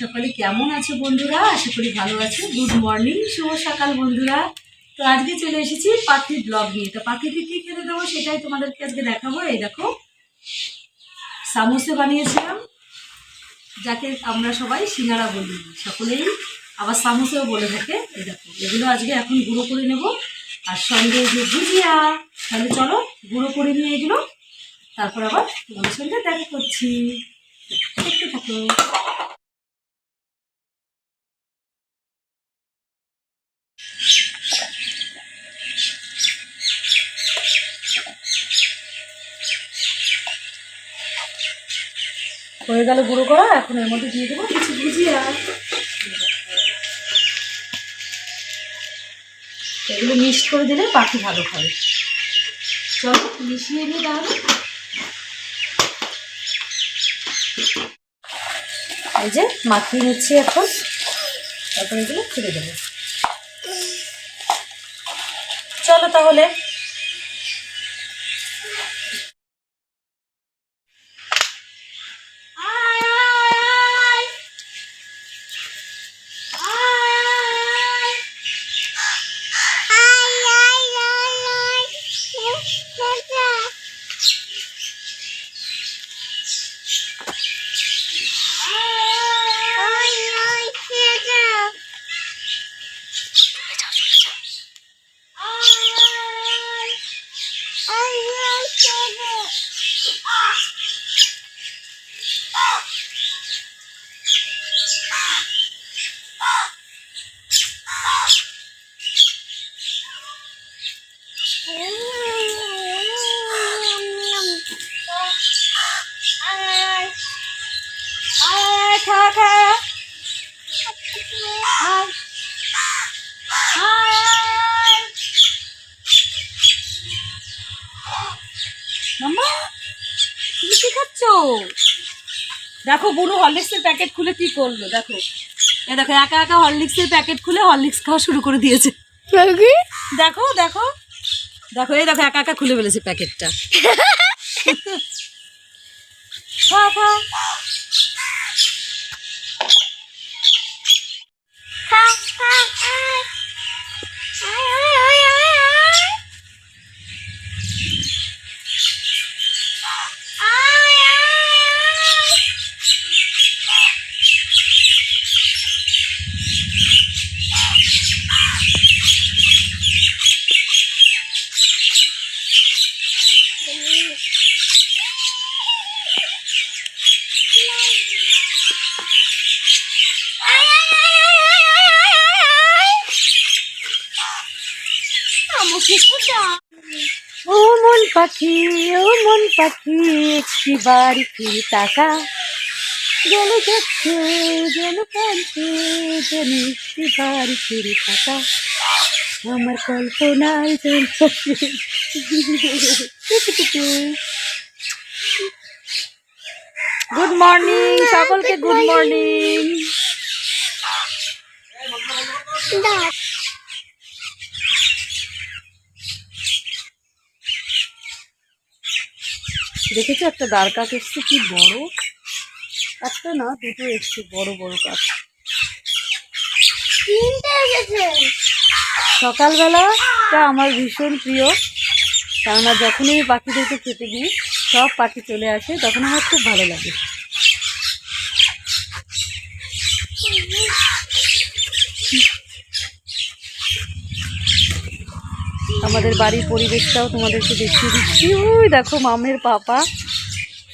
সকলে কেমন আছো বন্ধুরা? আশা করি ভালো আছো। গুড মর্নিং শুভ সকাল বন্ধুরা। তো আজকে চলে এসেছি পাখির ব্লগ নিয়ে। তো পাখিকে কী খেতে দেবো সেটাই তোমাদেরকে আজকে দেখাবো। এই দেখো, সামোসে বানিয়েছিলাম, যাকে আমরা সবাই সিঙ্গারা বলি। সকলেই আবার সামোসেও বলে থাকে। এই দেখো, এগুলো আজকে এখন গুঁড়ো করে নেব। আর সঙ্গে যে ভুজিয়া, তাহলে চলো গুঁড়ো করে নিয়ে এগুলো। তারপর আবার তোমাদের সঙ্গে দেখা করছি। দেখতে থাকো। হয়ে গেল গুঁড়ো করা, এখন এর মধ্যে দিয়ে দেবো কিছু ভুজিয়া। এগুলো মিক্সড করে দিলে পাখি ভালো খাবে। চলো মিশিয়ে নিই তাহলে। এই যে মাখিয়ে নিচ্ছি এখন। তারপরে এগুলো ছেড়ে দেবো। চলো তাহলে। মাম্মা তুমি কি খাচ্ছ? দেখো বুনু হরলিক্সের প্যাকেট খুলে কি করল দেখো। এ দেখো একা একা হরলিক্সের প্যাকেট খুলে হরলিক্স খাওয়া শুরু করে দিয়েছে। দেখো দেখো। দেখো এই দেখো একা একা খুলে ফেলেছে প্যাকেটটা। খা খা ও মন পাখি, ও মন পাখি, একটি বাড়ি ফিরে তাকা। জল যাচ্ছে জল কাঁদছে, যেন একটি বাড়ি ফিরে তাকা। আমার কল্পনায় গুড মর্নিং, সকলকে গুড মর্নিং। দেখেছ একটা দাঁড় কাঠ এসছে? কি বড়? একটা না দুটো এসছে বড় বড় কাঠ সকালবেলাটা আমার ভীষণ প্রিয়। কেননা যখনই পাখিদেরকে খেতে দিই সব পাখি চলে আসে তখন আমার খুব ভালো লাগে। আমাদের বাড়ির পরিবেশটাও তোমাদেরকে দেখিয়ে দিচ্ছি। ওই দেখো মামের পাপা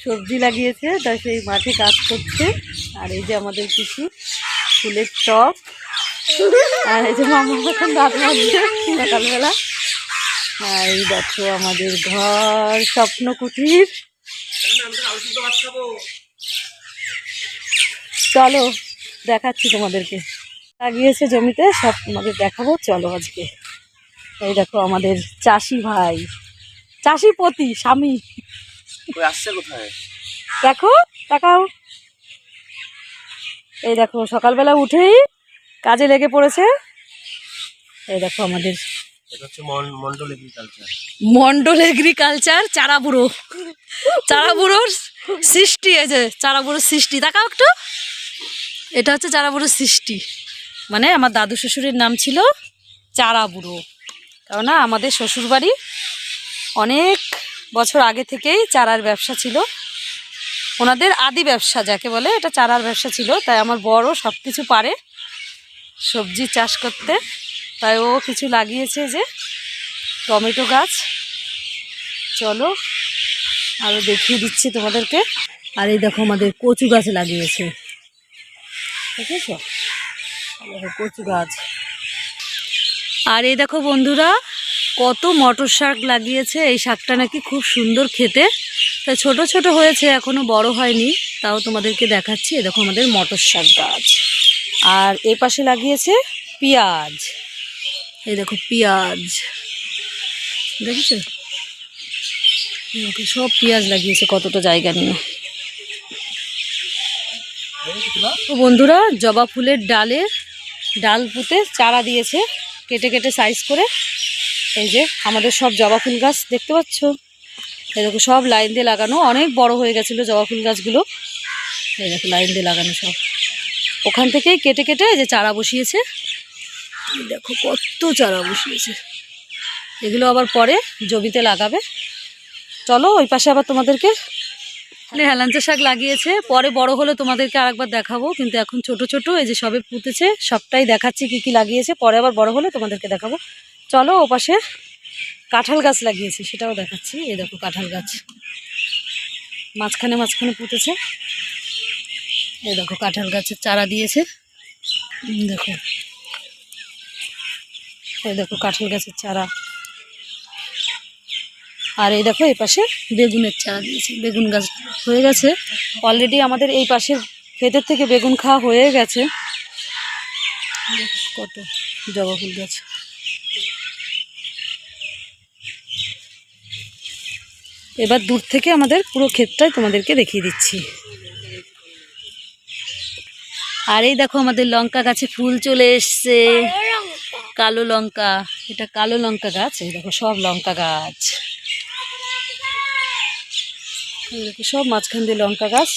সবজি লাগিয়েছে, তা সেই মাঠে কাজ করছে। আর এই যে আমাদের কিছু ফুলের টপ। আর এই যে মামা এখন রাত মাঝে সকালবেলা। আর এই দেখো আমাদের ঘর স্বপ্ন কুটির চলো, দেখাচ্ছি তোমাদেরকে। লাগিয়েছে জমিতে, সব তোমাদের দেখাবো, চলো আজকে। এই দেখো আমাদের চাষি ভাই। চাষি পতি স্বামী। আসছে কোথায়? দেখো তাকাও এই দেখো সকালবেলা উঠেই কাজে লেগে পড়েছে। এই দেখো আমাদের এটা হচ্ছে মন- মন্ডল এগ্রিকালচার চারা বুড়ো চারা বুড়োর সৃষ্টি এই যে চারা বুড়োর সৃষ্টি। তাকাও একটু। এটা হচ্ছে চারা বুড়ো সৃষ্টি। মানে আমার দাদু শ্বশুরের নাম ছিল চারা বুড়ো কেননা আমাদের শ্বশুরবাড়ি অনেক বছর আগে থেকেই চারার ব্যবসা ছিল। ওনাদের আদি ব্যবসা যাকে বলে, এটা চারার ব্যবসা ছিল। তাই আমার বড় সব কিছু পারে সবজি চাষ করতে। তাই ও কিছু লাগিয়েছে যে টমেটো গাছ। চলো আরও দেখিয়ে দিচ্ছি তোমাদেরকে। আর এই দেখো আমাদের কচু গাছ লাগিয়েছে। ঠিক আছে কচু গাছ। আর এই দেখো বন্ধুরা, কত মটর শাক লাগিয়েছে। এই শাকটা নাকি খুব সুন্দর খেতে। তা ছোট ছোট হয়েছে, এখনও বড় হয়নি। তাও তোমাদেরকে দেখাচ্ছি। এই দেখো আমাদের মটর শাক গাছ। আর এ পাশে লাগিয়েছে পেঁয়াজ। এই দেখো পেঁয়াজ। দেখেছ? সব পেঁয়াজ লাগিয়েছে কতটা জায়গা নিয়ে। বন্ধুরা, জবা ফুলের ডালে ডাল পুঁতে চারা দিয়েছে। কেটে কেটে সাইজ করে, এই যে আমাদের সব জবা ফুল গাছ দেখতে পাচ্ছ? দেখো সব লাইন দিয়ে লাগানো, অনেক বড় হয়ে গেছিল জবা ফুল গাছগুলো। এই দেখো লাইন দিয়ে লাগানো সব। ওখান থেকেই কেটে কেটে যে চারা বসিয়েছে। দেখো কত চারা বসিয়েছে। এগুলো আবার পরে জমিতে লাগাবে। চলো ওই পাশে আবার তোমাদেরকে হেলাঞ্চা শাক লাগিয়েছে। পরে বড় হলে তোমাদেরকে আরেকবার দেখাবো। কিন্তু এখন ছোট ছোট, এই যে সবে পুঁতেছে, সবটাই দেখাচ্ছি কি কি লাগিয়েছে। পরে আবার বড় হলে তোমাদেরকে দেখাবো। চলো ও পাশে কাঁঠাল গাছ লাগিয়েছে, সেটাও দেখাচ্ছি। এই দেখো কাঁঠাল গাছ। মাঝখানে মাঝখানে পুঁতেছে। এই দেখো কাঁঠাল গাছের চারা দিয়েছে। দেখো। এই দেখো কাঁঠাল গাছের চারা। আর এই দেখো এই পাশে বেগুনের চারা দিয়েছে বেগুন গাছ হয়ে গেছে। অলরেডি আমাদের এই পাশের ক্ষেতের থেকে বেগুন খাওয়া হয়ে গেছে। কত জবা ফুল গাছ। এবার দূর থেকে আমাদের পুরো ক্ষেতটাই তোমাদেরকে দেখিয়ে দিচ্ছি। আর এই দেখো আমাদের লঙ্কা গাছে ফুল চলে এসছে। কালো লঙ্কা। এটা কালো লঙ্কা গাছ এই দেখো সব লঙ্কা গাছ। সব মাঝখান দিয়ে লঙ্কা গাছ।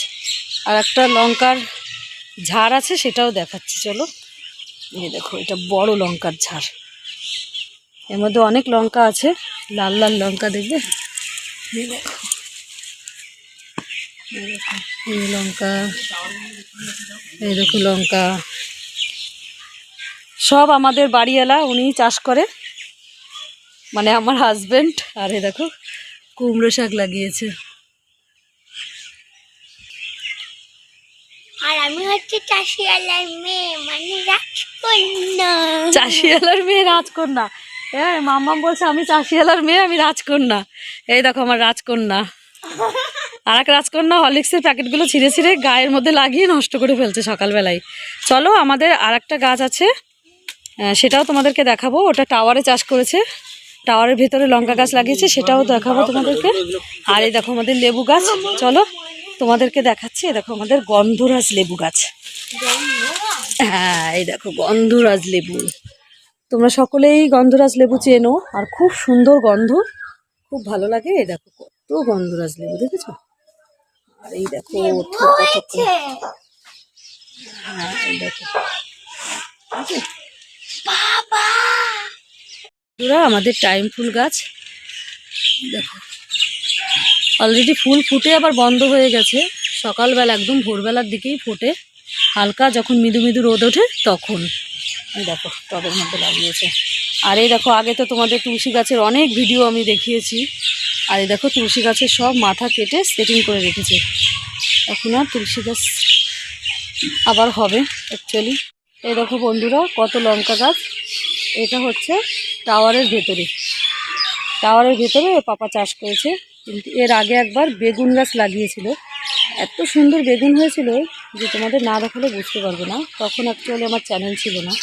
আর একটা লঙ্কার ঝাড় আছে সেটাও দেখাচ্ছি, চলো। এই দেখো, এটা বড় লঙ্কার ঝাড়। এর মধ্যে অনেক লঙ্কা আছে, লাল লাল লঙ্কা দেখবে? দেখো। এই লঙ্কা, এই দেখো লঙ্কা। সব আমাদের বাড়িওয়ালা উনি চাষ করে। মানে আমার হাজব্যান্ড আর এ দেখো, কুমড়ো শাক লাগিয়েছে। আর আমি হচ্ছে চাষিয়ালার মেয়ে মানে রাজকন্যা। চাষিওয়ালার মেয়ে রাজকন্যা। হ্যাঁ মাম্মাম বলছে, আমি চাষিওয়ালার মেয়ে, আমি রাজকন্যা। এই দেখো আমার রাজকন্যা। আর এক রাজকন্যা হরলিক্সের প্যাকেটগুলো ছিঁড়ে ছিঁড়ে গায়ের মধ্যে লাগিয়ে নষ্ট করে ফেলছে সকালবেলায়। চলো, আমাদের আর একটা গাছ আছে। সেটাও তোমাদেরকে দেখাবো। ওটা টাওয়ারে চাষ করেছে। টাওয়ারের ভেতরে লঙ্কা গাছ লাগিয়েছে, সেটাও দেখাবো তোমাদেরকে। আর এই দেখো আমাদের লেবু গাছ। চলো। তোমাদেরকে দেখাচ্ছি দেখো আমাদের গন্ধরাজ লেবু গাছ। হ্যাঁ এই দেখো গন্ধরাজ লেবু। তোমরা সকলেই গন্ধরাজ লেবু চেনো আর খুব সুন্দর গন্ধ। খুব ভালো লাগে এই দেখো কত গন্ধরাজ লেবু দেখেছ? আর এই দেখো হ্যাঁ এই দেখো। আমাদের টাইম ফুল গাছ। দেখো। অলরেডি ফুল ফুটে আবার বন্ধ হয়ে গেছে। সকালবেলা একদম ভোরবেলার দিকেই ফোটে। হালকা যখন মৃদু মৃদু রোদ ওঠে, তখন। দেখো, টবের মধ্যে লাগিয়েছে। আর এই দেখো, আগে তো তোমাদের তুলসী গাছের অনেক ভিডিও আমি দেখিয়েছি। আর এই দেখো, তুলসী গাছের সব মাথা কেটে সেটিং করে রেখেছে। এখন আর তুলসী গাছ আবার হবে অ্যাকচুয়ালি এই দেখো বন্ধুরা, কত লঙ্কা গাছ। এটা হচ্ছে টাওয়ারের ভেতরে। টাওয়ারের ভেতরে পাপা চাষ করেছে। কিন্তু এর আগে একবার বেগুন গাছ লাগিয়েছিল। এত সুন্দর বেগুন হয়েছিল যে তোমাদের না দেখালে বুঝতে পারবে না। তখন অ্যাকচুয়ালি আমার চ্যানেল ছিল না।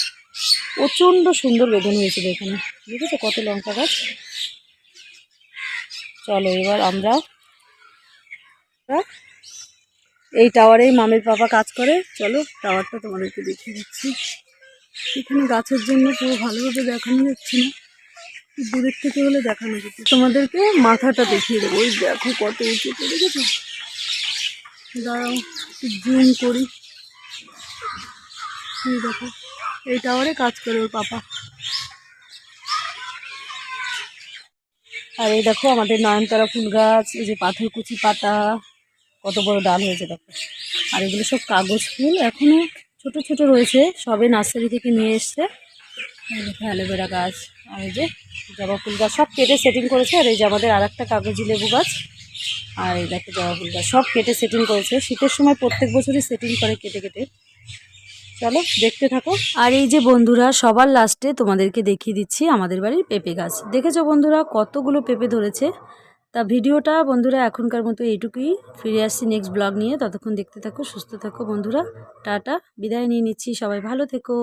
প্রচণ্ড সুন্দর বেগুন হয়েছিল এখানে। বুঝেছ কত লঙ্কা গাছ? চলো এবার আমরা? এই টাওয়ারেই মামের পাপা কাজ করে। চলো টাওয়ারটা তোমাদেরকে দেখিয়ে দিচ্ছি। এখানে গাছের জন্য পুরো ভালোভাবে দেখানো যাচ্ছে না। দূরের থেকে হলে দেখানো যেত। তোমাদেরকে মাথাটা দেখিয়ে দেবো। ওই দেখো কত উঁচুতে দেখেছ? দাঁড়াও জুম করি। দেখো, এই টাওয়ারে কাজ করে ওর পাপা। আর এই দেখো আমাদের নয়নতারা ফুল গাছ, এই যে পাথরকুচি পাতা, কত বড় ডাল হয়েছে দেখো। আর এগুলো সব কাগজ ফুল, এখনও ছোট ছোট রয়েছে, সবে নার্সারি থেকে নিয়ে এসছে। দেখো অ্যালোভেরা গাছ। আর এই যে জবা ফুল গাছ সব কেটে সেটিং করেছে, আর এই যে আমাদের আর একটা কাগজি লেবু গাছ। আর এই দেখো জবা ফুল গাছ সব কেটে সেটিং করেছে। শীতের সময় প্রত্যেক বছরই সেটিং করে কেটে কেটে। চলো, দেখতে থাকো। আর এই যে বন্ধুরা, সবার লাস্টে তোমাদেরকে দেখিয়ে দিচ্ছি আমাদের বাড়ির পেঁপে গাছ। দেখেছ বন্ধুরা, কতগুলো পেঁপে ধরেছে? তা ভিডিওটা বন্ধুরা এখনকার মতো এইটুকুই। ফিরে আসছি নেক্সট ব্লগ নিয়ে। ততক্ষণ দেখতে থাকো, সুস্থ থাকো বন্ধুরা। টাটা, বিদায় নিয়ে নিচ্ছি। সবাই ভালো থেকো।